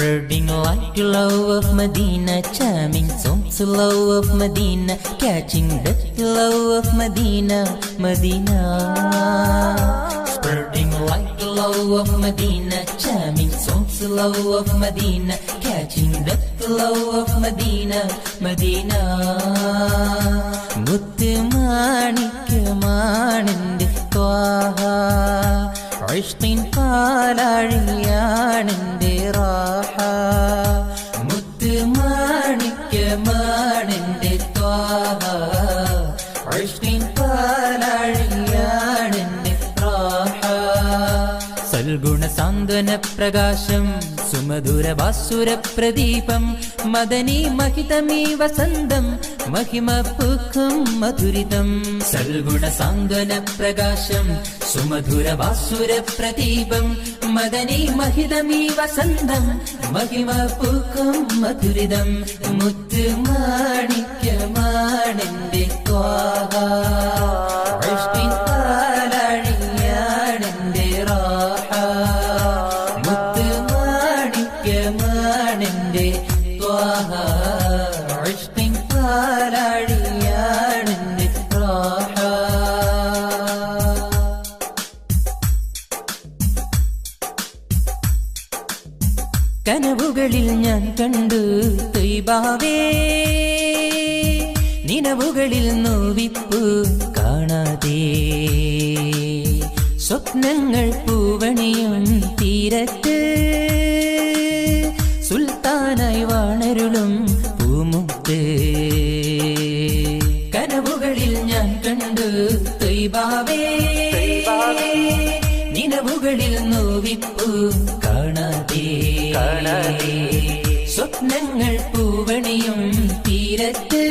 Spreading like the love of Medina, charming songs love of Medina, catching the love of Medina, Medina. Spreading like the love of Medina, charming songs love of Medina, catching the love of Medina, Medina. മുത്ത് മാണിക്യമാണെന്റെ ത്വാഹ ഇഷ്ടിൻ പാലാഴിയാണിന്റെ റാഹ. മുത്ത് മാണിക്യമാണെന്റെ ത്വാഹ. ഇഷ്ടിൻ പാലാഴിയാണെന്റെ റാഹ സൽഗുണ സാന്ത്വന പ്രകാശം സുമധുര വാസുര പ്രദീപം മദനി മഹിതമീ വസന്തം മഹിമ മധുരിതം. സൽഗുണ സാന്ത്വന പ്രകാശം സുമധുര വാസുര പ്രദീപം. മദനി മഹിതമീ വസന്തം മഹിമ മധുരിതം. മുത്ത് മാണിക്യമാണെന്റെ റാഹ. മുത്ത് മാണിക്യമാണെന്റെ ത്വാഹ കനവുകളിൽ ഞാൻ കണ്ടു തൈബാവേ നിലവുകളിൽ നോവിപ്പ് കാണാതെ. സ്വപ്നങ്ങൾ പൂവണിയും തീരത്ത് സുൽത്താനായി വാണരുളും പൂമുത്ത്. കനവുകളിൽ ഞാൻ കണ്ടു തൈബാവേ നിലവുകളിൽ നോവിപ്പു കാണാതെ കാണാതെ സ്വപ്നങ്ങൾ പൂവണിയും തീരത്ത്